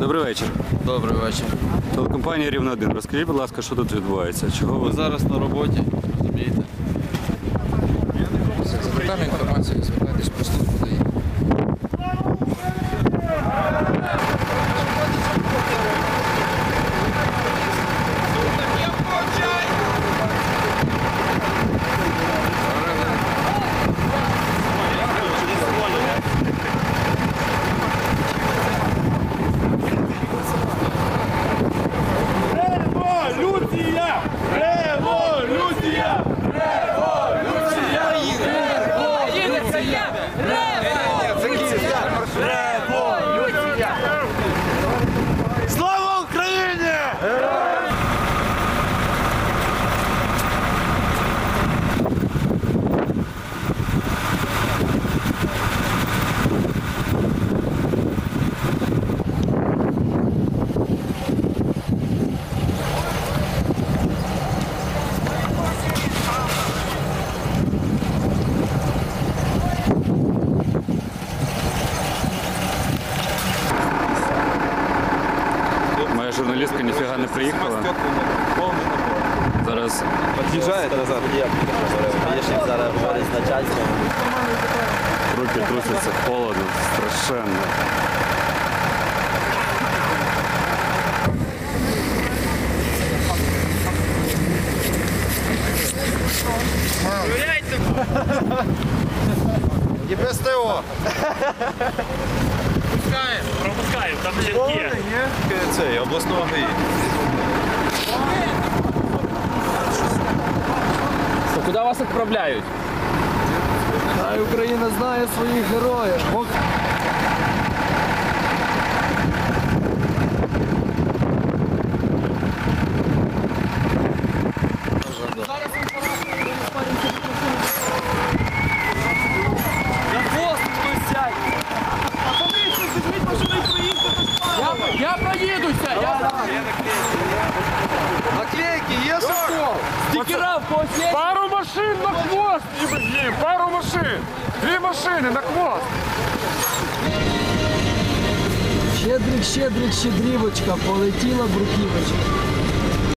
Добрий вечір. Добрий вечір. Телекомпанія Рівно 1. Розкажіть, будь ласка, що тут відбувається? Чого Ви ви зараз на роботі, розумієте? За детальну Yeah! Журналістка ніфіга не приїхала? Зараз Під'їжджає назад. Конечно, зараз говорить з начальством. руки трусяться холодно, страшенно. І без ТО. Пропускаємо, там жінки. Цей, обласного ГАІ. Куди вас відправляють? Хай Україна знає своїх героїв. Стікера в є? Пару машин на хвост їм, пару машин. Дві машини на хвост. Щедрик, щедрик, щедрівочка, полетіла бруківочка.